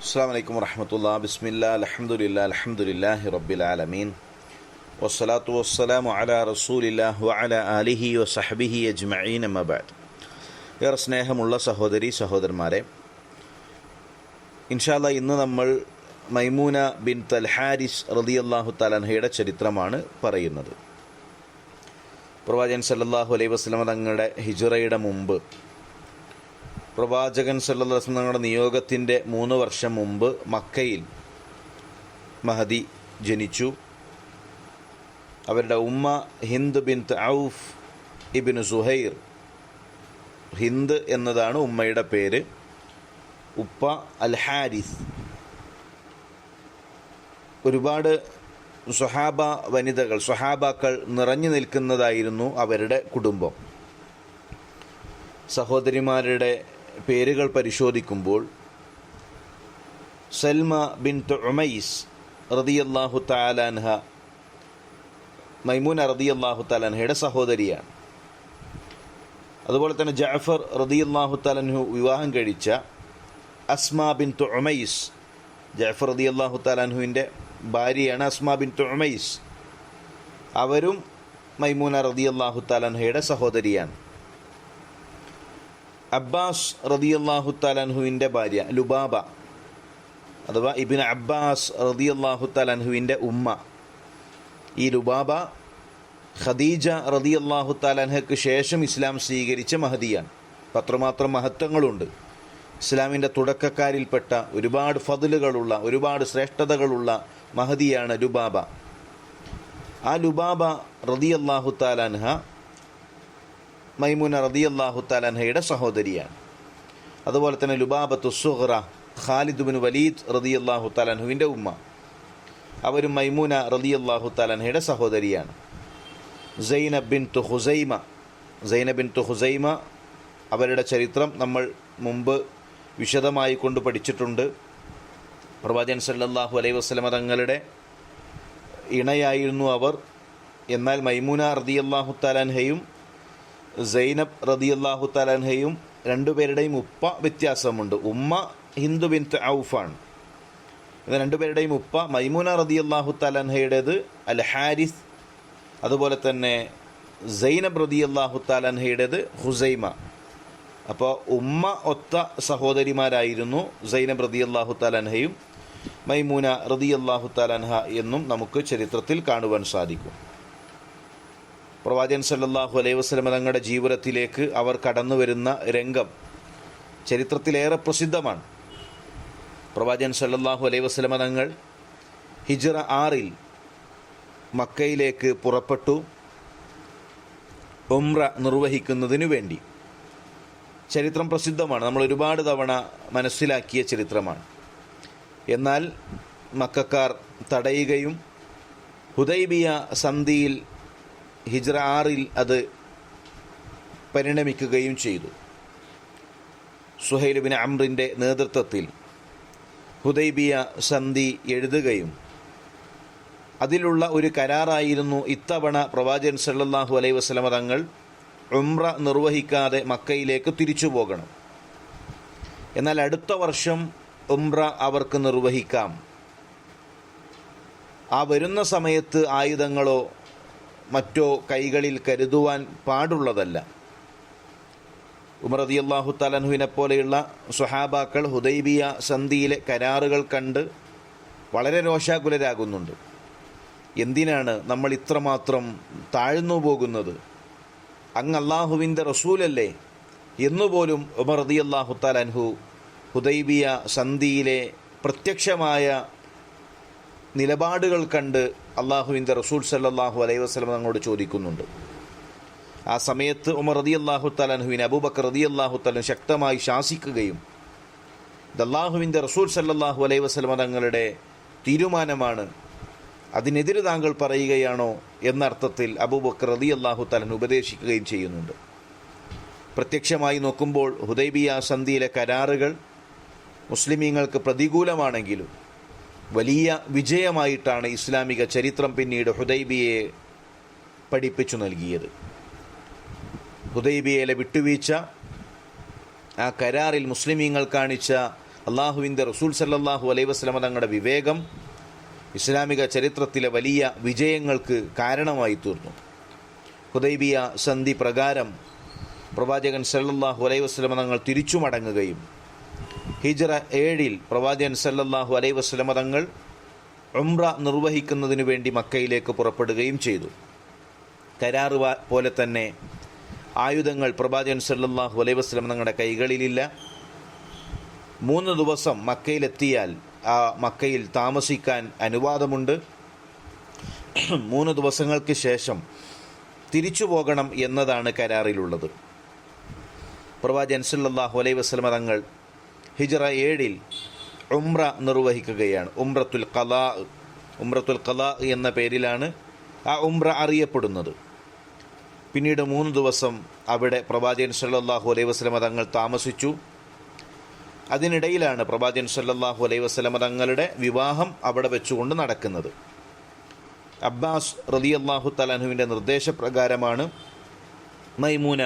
അസ്സാം വലൈക്കും വറഹമത്തുള്ള ബിസ്മില്ല അലഹമുല്ല അലഹമുല്ലാഹി റബ്ബിലാലമീൻ വസ്സലാത്തു വസ്സലാമു അല റസൂലില്ലാ വഅല ആലിഹി വസഹബിഹി അജ്മഈൻ അമ്മബാദ് ഏറെ സ്നേഹമുള്ള സഹോദരി സഹോദരന്മാരെ ഇൻഷാല്ല ഇന്ന് നമ്മൾ മൈമൂന ബിൻ തൽഹാരിസ് റളിയല്ലാഹു തലഹയുടെ ചരിത്രമാണ് പറയുന്നത്. പ്രവാചകൻ സല്ലല്ലാഹു അലൈഹി വസല്ലമ തങ്ങളുടെ ഹിജറയുടെ മുമ്പ് പ്രവാചകൻ തങ്ങളുടെ നിയോഗത്തിന്റെ മൂന്ന് വർഷം മുമ്പ് മക്കയിൽ മഹദി ജനിച്ചു. അവരുടെ ഉമ്മ Hind bin Awf ibn Zuhair. Hind എന്നതാണ് ഉമ്മയുടെ പേര്. ഉപ്പ അൽ ഹാരിസ് ഒരുപാട് സുഹാബ വനിതകൾ സുഹാബാക്കൾ നിറഞ്ഞു നിൽക്കുന്നതായിരുന്നു അവരുടെ കുടുംബം. സഹോദരിമാരുടെ പേരുകൾ പരിശോധിക്കുമ്പോൾ സൽമ ബിൻ ഉമൈസ് റതിയല്ലാഹു താലാൻഹ മൈമൂന റതിയല്ലാഹു താലാൻഹയുടെ സഹോദരിയാണ്. അതുപോലെ തന്നെ ജാഫർ റതിയല്ലാഹു താലാൻഹു വിവാഹം കഴിച്ച അസ്മ ബിൻ ഉമൈസ് ജാഫർ റതിയല്ലാഹു താലാൻഹുവിന്റെ ഭാര്യയാണ് അസ്മ ബിൻ ഉമൈസ്. അവരും മൈമൂന റതിയല്ലാഹു താലാൻഹയുടെ സഹോദരിയാണ്. അബ്ബാസ് റതിയല്ലാഹു താലൻഹുവിന്റെ ഭാര്യ ലുബാബ. അഥവാ ഇബിൻ അബ്ബാസ് റതിയല്ലാഹു താലൻഹുവിന്റെ ഉമ്മ. ഈ ലുബാബ ഖദീജ റതിയല്ലാഹു താലൻഹയ്ക്ക് ശേഷം ഇസ്ലാം സ്വീകരിച്ച മഹദിയാണ്. അത്രമാത്രം മഹത്വങ്ങളുണ്ട്. ഇസ്ലാമിന്റെ തുടക്കക്കാരിൽപ്പെട്ട ഒരുപാട് ഫതിലുകളുള്ള ഒരുപാട് ശ്രേഷ്ഠതകളുള്ള മഹദിയാണ് ലുബാബ. ആ ലുബാബ റതിയല്ലാഹു താലാൻഹ മൈമുന അള്ളാഹു താലൻഹയുടെ സഹോദരിയാണ്. അതുപോലെ തന്നെ ലുബാബത്തു സുഹ്റ ഖാലിദുബിൻ വലീദ് അള്ളാഹു താലൻഹുവിന്റെ ഉമ്മ. അവരും മൈമൂന റതിയല്ലാഹു താലൻഹയുടെ സഹോദരിയാണ്. സൈനബ് ബിൻ തു ഹുസൈമ സൈനബ് ബിൻ തു ഹുസൈമ അവരുടെ ചരിത്രം നമ്മൾ മുമ്പ് വിശദമായി കൊണ്ട് പഠിച്ചിട്ടുണ്ട്. പ്രവാചകൻ സല്ലാഹു അലൈഹി വസ്ലമ തങ്ങളുടെ ഇണയായിരുന്നു അവർ. എന്നാൽ മൈമൂന റതിയല്ലാഹു താലൻഹയും സൈനബ് റതിയല്ലാഹു താലൻഹയും രണ്ടുപേരുടെയും ഉപ്പ വ്യത്യാസമുണ്ട്. ഉമ്മ ഹിന്ദു ബിൻ ഔഫാണ്. ഇത് രണ്ടുപേരുടെയും ഉപ്പ മൈമൂന റതിയല്ലാഹു താലൻഹയുടേത് അൽ ഹാരിസ് അതുപോലെ തന്നെ സൈനബ് റതിയല്ലാഹു താലൻഹയുടേത് ഹുസൈമ. അപ്പോൾ ഉമ്മ ഒത്ത സഹോദരിമാരായിരുന്നു സൈനബ് റതിയല്ലാഹു താലൻഹയും മൈമൂന റതിയല്ലാഹു താലൻഹ എന്നും നമുക്ക് ചരിത്രത്തിൽ കാണുവാൻ സാധിക്കും. പ്രവാചകൻ സല്ലാഹു അലൈഹി വസ്ലമ തങ്ങളുടെ ജീവിതത്തിലേക്ക് അവർ കടന്നു വരുന്ന രംഗം ചരിത്രത്തിലേറെ പ്രസിദ്ധമാണ്. പ്രവാചകൻ സല്ലാഹു അലൈഹി വസ്ലമ തങ്ങൾ ഹിജ്റ ആറിൽ മക്കയിലേക്ക് പുറപ്പെട്ടു. ഉംറ നിർവഹിക്കുന്നതിനു വേണ്ടി. ചരിത്രം പ്രസിദ്ധമാണ്. നമ്മൾ ഒരുപാട് തവണ മനസ്സിലാക്കിയ ചരിത്രമാണ്. എന്നാൽ മക്കാർ തടയുകയും ഹുദൈബിയ സന്ധിയിൽ ഹിജ്റ ആറിൽ അത് പരിണമിക്കുകയും ചെയ്തു. സുഹൈലുബിൻ അമ്രിന്റെ നേതൃത്വത്തിൽ ഹുദൈബിയ സന്ധി എഴുതുകയും അതിലുള്ള ഒരു കരാറായിരുന്നു ഇത്തവണ പ്രവാചകൻ സല്ലാഹു അലൈഹി വസ്ലമ തങ്ങൾ ഉംറ നിർവഹിക്കാതെ മക്കയിലേക്ക് തിരിച്ചു പോകണം. എന്നാൽ അടുത്ത വർഷം ഉംറ അവർക്ക് നിർവഹിക്കാം. ആ വരുന്ന സമയത്ത് ആയുധങ്ങളോ മറ്റോ കൈകളിൽ കരുതുവാൻ പാടുള്ളതല്ല. ഉമർ അള്ളാഹു തലൻഹുവിനെ പോലെയുള്ള സുഹാബാക്കൾ ഹുദൈബിയ സന്ധിയിലെ കരാറുകൾ കണ്ട് വളരെ രോഷാകുലരാകുന്നുണ്ട്. എന്തിനാണ് നമ്മൾ ഇത്രമാത്രം താഴ്ന്നു പോകുന്നത്? അങ്ങ് അള്ളാഹുവിന്റെ റസൂലല്ലേ? എന്നുപോലും ഉമർ അള്ളാഹു തലൻഹു ഹുദൈബിയ സന്ധിയിലെ പ്രത്യക്ഷമായ നിലപാടുകൾ കണ്ട് അള്ളാഹുവിന്റെ റസൂൽ സല്ലാഹു അലൈഹി വസ്ലം അങ്ങോട്ട് ചോദിക്കുന്നുണ്ട്. ആ സമയത്ത് ഉമർ റതി അള്ളാഹു തലൻഹുവിനെ അബൂബക്കർ റതി അള്ളാഹു തലൻ ശക്തമായി ശാസിക്കുകയും ഇത് അള്ളാഹുവിന്റെ റസൂൽ സല്ലാഹു അലൈഹി വസ്ലം തങ്ങളുടെ തീരുമാനമാണ്. അതിനെതിരെ താങ്കൾ പറയുകയാണോ എന്നർത്ഥത്തിൽ അബൂബക്കർ റതി അള്ളാഹു തലൻ ഉപദേശിക്കുകയും ചെയ്യുന്നുണ്ട്. പ്രത്യക്ഷമായി നോക്കുമ്പോൾ ഹുദൈബിയ സന്ധിയിലെ കരാറുകൾ മുസ്ലിമീങ്ങൾക്ക് പ്രതികൂലമാണെങ്കിലും വലിയ വിജയമായിട്ടാണ് ഇസ്ലാമിക ചരിത്രം പിന്നീട് ഹുദൈബിയെ പഠിപ്പിച്ചു നൽകിയത്. ഹുദൈബിയയിലെ വിട്ടുവീഴ്ച ആ കരാറിൽ മുസ്ലിമീങ്ങൾ കാണിച്ച അള്ളാഹുവിന്റെ റസൂൽ സല്ലാഹു അലൈഹി വസ്ലമ തങ്ങളുടെ വിവേകം ഇസ്ലാമിക ചരിത്രത്തിലെ വലിയ വിജയങ്ങൾക്ക് കാരണമായി തീർന്നു. ഹുദൈബിയ സന്ധി പ്രകാരം പ്രവാചകൻ സല്ലാഹു അലൈവസ്ലമ തങ്ങൾ തിരിച്ചു മടങ്ങുകയും ഹിജറ ഏഴിൽ പ്രവാചകൻ സല്ലല്ലാഹു അലൈ വസ്ലമ തങ്ങൾ ഉംറ നിർവഹിക്കുന്നതിനു വേണ്ടി മക്കയിലേക്ക് പുറപ്പെടുകയും ചെയ്തു. കരാറ് പോലെ തന്നെ ആയുധങ്ങൾ പ്രവാചകൻ സല്ലല്ലാഹു അലൈ വസ്ലം തങ്ങളുടെ കൈകളിലില്ല. മൂന്ന് ദിവസം മക്കയിലെത്തിയാൽ ആ മക്കയിൽ താമസിക്കാൻ അനുവാദമുണ്ട്. മൂന്ന് ദിവസങ്ങൾക്ക് ശേഷം തിരിച്ചു പോകണം എന്നതാണ് കരാറിലുള്ളത്. പ്രവാചകൻ സല്ലല്ലാഹു അലൈഹി വസ്ലമ തങ്ങൾ ഹിജറ ഏഴിൽ ഉംറ നിർവഹിക്കുകയാണ്. ഉംറത്തുൽ കലാ ഉംറത്തുൽ കലാ എന്ന പേരിലാണ് ആ ഉംറ അറിയപ്പെടുന്നത്. പിന്നീട് മൂന്ന് ദിവസം അവിടെ പ്രവാചകൻ സല്ലാഹു അലൈഹി വസ്ലമ തങ്ങൾ താമസിച്ചു. അതിനിടയിലാണ് പ്രവാചകൻ സല്ലാഹു അലൈഹി വസ്ലമ തങ്ങളുടെ വിവാഹം അവിടെ വെച്ചുകൊണ്ട് നടക്കുന്നത്. അബ്ബാസ് റളിയല്ലാഹു തലാഹുവിന്റെ നിർദ്ദേശപ്രകാരമാണ് മൈമൂന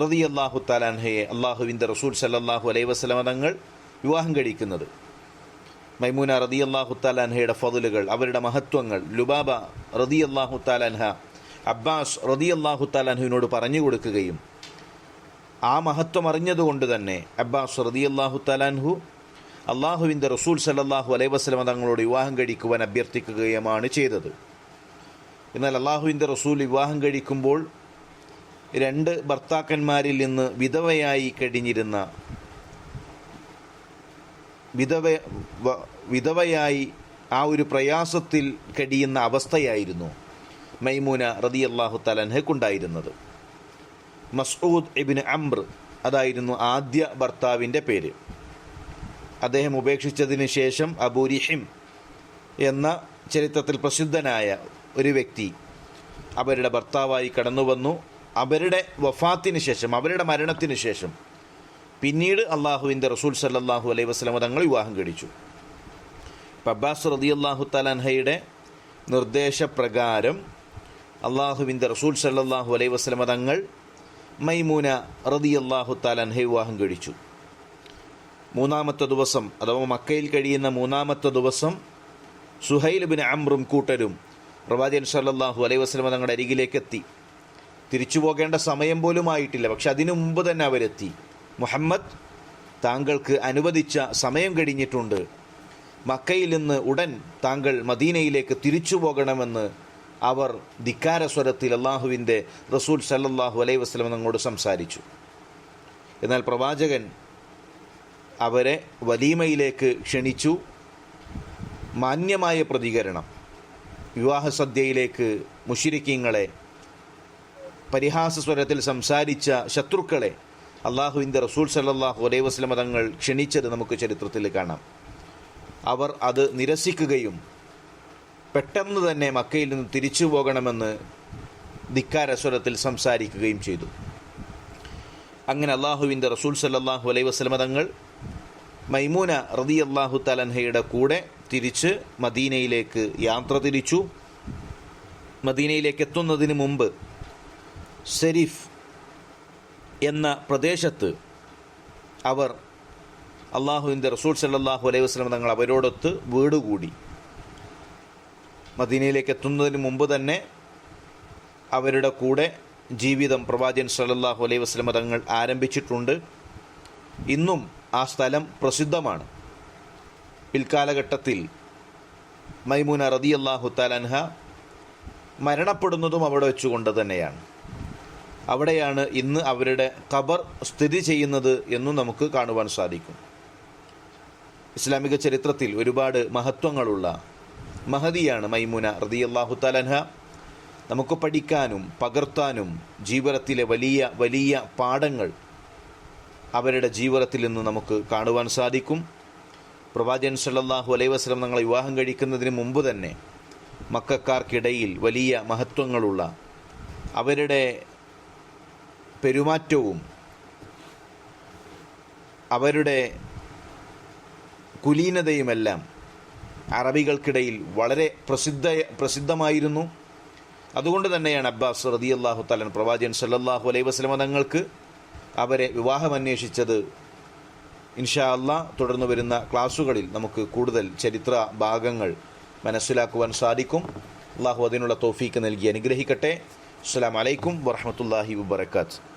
റളിയല്ലാഹു താലാൻഹയെ അള്ളാഹുവിന്റെ റസൂൽ സല്ലാഹു അലൈ വസ്ലമ തങ്ങൾ വിവാഹം കഴിക്കുന്നത്. മൈമൂന റതി അള്ളാഹു താലാൻഹയുടെ ഫതിലുകൾ അവരുടെ മഹത്വങ്ങൾ ലുബാബ റതി അള്ളാഹു താലാൻഹ അബ്ബാസ് റതി അള്ളാഹു താലാൻഹുവിനോട് പറഞ്ഞു കൊടുക്കുകയും ആ മഹത്വം അറിഞ്ഞതുകൊണ്ട് തന്നെ അബ്ബാസ് റതി അള്ളാഹു താലാൻഹു അള്ളാഹുവിന്റെ റസൂൽ സല്ലാഹു അലൈ വസ്ലമ തങ്ങളോട് വിവാഹം കഴിക്കുവാൻ അഭ്യർത്ഥിക്കുകയുമാണ് ചെയ്തത്. എന്നാൽ അള്ളാഹുവിന്റെ റസൂൽ വിവാഹം കഴിക്കുമ്പോൾ രണ്ട് ഭർത്താക്കന്മാരിൽ നിന്ന് വിധവയായി കഴിഞ്ഞിരുന്ന വിധവ വിധവയായി ആ ഒരു പ്രയാസത്തിൽ കഴിയുന്ന അവസ്ഥയായിരുന്നു മൈമൂന റതിയല്ലാഹു തലൻഹക്കുണ്ടായിരുന്നത് മസ്ഊദ് എബിന് അംർ അതായിരുന്നു ആദ്യ ഭർത്താവിന്റെ പേര്. അദ്ദേഹം ഉപേക്ഷിച്ചതിന് ശേഷം അബൂരിഹിം എന്ന ചരിത്രത്തിൽ പ്രസിദ്ധനായ ഒരു വ്യക്തി അവരുടെ ഭർത്താവായി കടന്നു വന്നു അവരുടെ വഫാത്തിന് ശേഷം അവരുടെ മരണത്തിന് ശേഷം പിന്നീട് അള്ളാഹുവിന്റെ റസൂൽ സല്ലാഹു അലൈഹി വസ്ലമ തങ്ങൾ വിവാഹം കഴിച്ചു. അബ്ബാസ് റതി അള്ളാഹു തലഹയുടെ നിർദ്ദേശപ്രകാരം അള്ളാഹുവിന്റെ റസൂൽ സല്ലാഹു അലൈഹി വസ്ലമ തങ്ങൾ മൈമൂന റതി അള്ളാഹു തലഹ വിവാഹം കഴിച്ചു. മൂന്നാമത്തെ ദിവസം അഥവാ മക്കയിൽ കഴിയുന്ന മൂന്നാമത്തെ ദിവസം സുഹൈൽ ബിൻ അമ്രും കൂട്ടരും പ്രവാചകൻ സല്ലാഹു അലൈഹി വസ്ലമ തങ്ങളുടെ അരികിലേക്ക് എത്തി തിരിച്ചു പോകേണ്ട സമയം പോലും ആയിട്ടില്ല. പക്ഷെ അതിനു മുമ്പ് തന്നെ അവരെത്തി. മുഹമ്മദ് താങ്കൾക്ക് അനുവദിച്ച സമയം കഴിഞ്ഞിട്ടുണ്ട്. മക്കയിൽ നിന്ന് ഉടൻ താങ്കൾ മദീനയിലേക്ക് തിരിച്ചു പോകണമെന്ന് അവർ ധിക്കാര സ്വരത്തിൽ അള്ളാഹുവിന്റെ റസൂൽ സല്ലാഹു അലൈഹി വസ്ലം തങ്ങളോട് സംസാരിച്ചു. എന്നാൽ പ്രവാചകൻ അവരെ വലീമയിലേക്ക് ക്ഷണിച്ചു. മാന്യമായ പ്രതികരണം. വിവാഹസദ്യയിലേക്ക് മുഷിരിക്കീങ്ങളെ പരിഹാസ സ്വരത്തിൽ സംസാരിച്ച ശത്രുക്കളെ അള്ളാഹുവിന്റെ റസൂൽ സല്ലാഹു അലൈഹി വസ്ലമ തങ്ങൾ ക്ഷണിച്ചത് നമുക്ക് ചരിത്രത്തിൽ കാണാം. അവർ അത് നിരസിക്കുകയും പെട്ടെന്ന് തന്നെ മക്കയിൽ നിന്ന് തിരിച്ചു പോകണമെന്ന് ധിക്കാര സ്വരത്തിൽ സംസാരിക്കുകയും ചെയ്തു. അങ്ങനെ അള്ളാഹുവിന്റെ റസൂൽ സല്ലാഹു അലൈഹി വസ്ലമ തങ്ങൾ മൈമൂന റതി അള്ളാഹു തലൻഹയുടെ കൂടെ തിരിച്ച് മദീനയിലേക്ക് യാത്ര തിരിച്ചു. മദീനയിലേക്ക് എത്തുന്നതിന് മുമ്പ് സെരിഫ് എന്ന പ്രദേശത്ത് അവർ അള്ളാഹുവിന്റെ റസൂൽ സല്ലാഹു അലൈഹി വസ്ലം തങ്ങൾ അവരോടൊത്ത് വീട് കൂടി. മദീനയിലേക്ക് എത്തുന്നതിന് മുമ്പ് തന്നെ അവരുടെ കൂടെ ജീവിതം പ്രവാചകൻ സല്ലല്ലാഹു അലൈഹി വസ്ലമ തങ്ങൾ ആരംഭിച്ചിട്ടുണ്ട്. ഇന്നും ആ സ്ഥലം പ്രസിദ്ധമാണ്. പിൽക്കാലഘട്ടത്തിൽ മൈമൂന റതി അള്ളാഹു താലൻഹ മരണപ്പെടുന്നതും അവിടെ വെച്ചുകൊണ്ട് തന്നെയാണ്. അവിടെയാണ് ഇന്ന് അവരുടെ ഖബർ സ്ഥിതി ചെയ്യുന്നത് എന്നും നമുക്ക് കാണുവാൻ സാധിക്കും. ഇസ്ലാമിക ചരിത്രത്തിൽ ഒരുപാട് മഹത്വങ്ങളുള്ള മഹതിയാണ് മൈമുന റതി അള്ളാഹു തലഹ നമുക്ക് പഠിക്കാനും പകർത്താനും ജീവിതത്തിലെ വലിയ വലിയ പാഠങ്ങൾ അവരുടെ ജീവിതത്തിൽ നിന്ന് നമുക്ക് കാണുവാൻ സാധിക്കും. പ്രവാചകൻ സല്ലാഹു അലൈഹി വസല്ലം തങ്ങളെ വിവാഹം കഴിക്കുന്നതിന് മുമ്പ് തന്നെ മക്കാർക്കിടയിൽ വലിയ മഹത്വങ്ങളുള്ള അവരുടെ പെരുമാറ്റവും അവരുടെ കുലീനതയുമെല്ലാം അറബികൾക്കിടയിൽ വളരെ പ്രസിദ്ധ പ്രസിദ്ധമായിരുന്നു. അതുകൊണ്ട് തന്നെയാണ് അബ്ബാസ് റതി അള്ളാഹു തലൻ പ്രവാചകൻ സല്ലാഹു അലൈ വസ്ലമ തങ്ങൾക്ക് അവരെ വിവാഹം അന്വേഷിച്ചത് ഇൻഷാ അല്ലാ തുടർന്ന് വരുന്ന ക്ലാസ്സുകളിൽ നമുക്ക് കൂടുതൽ ചരിത്ര ഭാഗങ്ങൾ മനസ്സിലാക്കുവാൻ സാധിക്കും. അള്ളാഹു അതിനുള്ള തോഫീക്ക് നൽകി അനുഗ്രഹിക്കട്ടെ. അസ്സാം വലൈക്കും വറഹമത്തല്ലാഹി വബർക്കാത്ത്